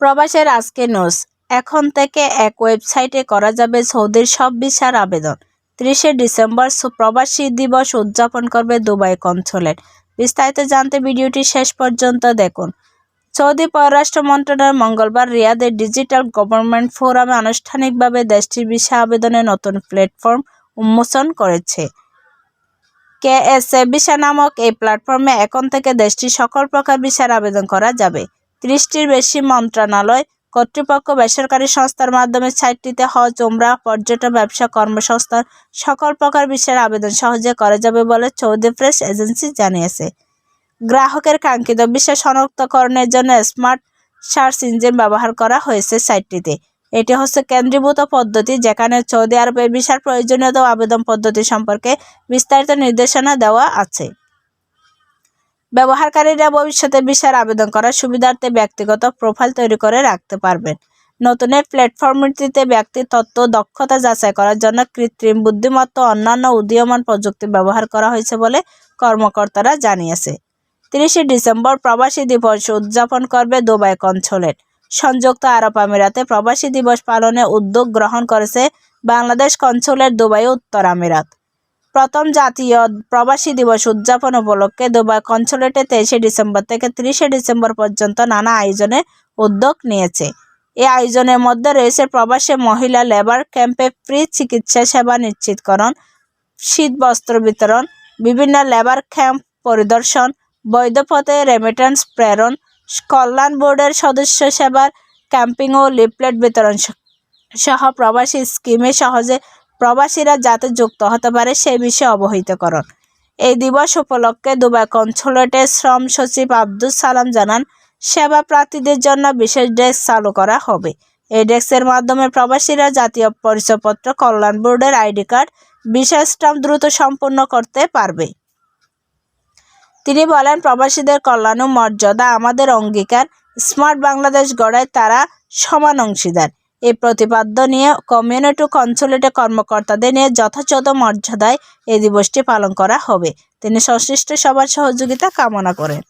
প্রবাসের আজকে নিউজ এখন থেকে এক ওয়েবসাইটে করা যাবে সৌদির সব ভিসার আবেদন। ত্রিশে ডিসেম্বর প্রবাসী দিবস উদযাপন করবে দুবাই কনসুলেট বিস্তারিত জানতে ভিডিওটি শেষ পর্যন্ত দেখুন। সৌদি পররাষ্ট্র মন্ত্রণালয় মঙ্গলবার রিয়াদের ডিজিটাল গভর্নমেন্ট ফোরামে আনুষ্ঠানিকভাবে দেশটির ভিসা আবেদনের নতুন প্ল্যাটফর্ম উন্মোচন করেছে। কে কেএসএ ভিসা নামক এই প্ল্যাটফর্মে এখন থেকে দেশটির সকল প্রকার ভিসার আবেদন করা যাবে। ত্রিশটির বেশি মন্ত্রণালয় কর্তৃপক্ষ বেসরকারি সংস্থার মাধ্যমে সাইটটিতে হজ, উমরা, পর্যটন, ব্যবসা, কর্মসংস্থান সকল প্রকার বিষয়ের আবেদন সহজে করা যাবে বলে সৌদি প্রেস এজেন্সি জানিয়েছে। গ্রাহকের কাঙ্ক্ষিত ভিসা শনাক্তকরণের জন্য স্মার্ট সার্চ ইঞ্জিন ব্যবহার করা হয়েছে সাইটটিতে। এটি হচ্ছে কেন্দ্রীভূত পদ্ধতি যেখানে সৌদি আরবের ভিসার প্রয়োজনীয়তা আবেদন পদ্ধতি সম্পর্কে বিস্তারিত নির্দেশনা দেওয়া আছে। ব্যবহারকারীরা ভবিষ্যতে ভিসার আবেদন করার সুবিধার্থে ব্যক্তিগত প্রোফাইল তৈরি করে রাখতে পারবেন। নতুন এই প্ল্যাটফর্মটিতে ব্যক্তির তথ্য দক্ষতা যাচাই করার জন্য কৃত্রিম বুদ্ধিমত্তা, অন্যান্য উদীয়মান প্রযুক্তি ব্যবহার করা হয়েছে বলে কর্মকর্তারা জানিয়েছে। তিরিশে ডিসেম্বর প্রবাসী দিবস উদযাপন করবে দুবাই কনসুলেট। সংযুক্ত আরব আমিরাতে প্রবাসী দিবস পালনে উদ্যোগ গ্রহণ করেছে বাংলাদেশ কনসুলেট দুবাই উত্তর আমিরাত। প্রথম জাতীয় প্রবাসী দিবস উদযাপন উপলক্ষে দুবাই কনসুলেটে তেইশে ডিসেম্বর থেকে তিরিশে ডিসেম্বর পর্যন্ত নানা আয়োজনে উদ্যোগ নিয়েছে। এই আয়োজনের মধ্যে রয়েছে প্রবাসী মহিলা লেবার ক্যাম্পে ফ্রি চিকিৎসা সেবা নিশ্চিতকরণ শীত বস্ত্র বিতরণ, বিভিন্ন লেবার ক্যাম্প পরিদর্শন, বৈধ পথে রেমিটেন্স প্রেরণ, কল্যাণ বোর্ডের সদস্য সেবার ক্যাম্পিং ও লিফলেট বিতরণ সহ প্রবাসী স্কিমে সহজে প্রবাসীরা যাতে যুক্ত হতে পারে সে বিষয়ে অবহিতকরণ। এই দিবস উপলক্ষে দুবাই কনসুলেটের শ্রম সচিব আব্দুল সালাম জানান, সেবা প্রার্থীদের জন্য বিশেষ ডেস্ক চালু করা হবে। এই ডেস্কের মাধ্যমে প্রবাসীরা জাতীয় পরিচয়পত্র, কল্যাণ বোর্ডের আইডি কার্ড, বিশেষ স্টাম্প দ্রুত সম্পূর্ণ করতে পারবে। তিনি বলেন, প্রবাসীদের কল্যাণ ও মর্যাদা আমাদের অঙ্গীকার। স্মার্ট বাংলাদেশ গড়ায় তারা সমান অংশীদার। এই প্রতিপাদ্য নিয়ে কমিউনিটি কনসুলেটে কর্মকর্তাদের নিয়ে যথাযথ মর্যাদায় এই দিবসটি পালন করা হবে। তিনি সংশ্লিষ্ট সবার সহযোগিতা কামনা করেন।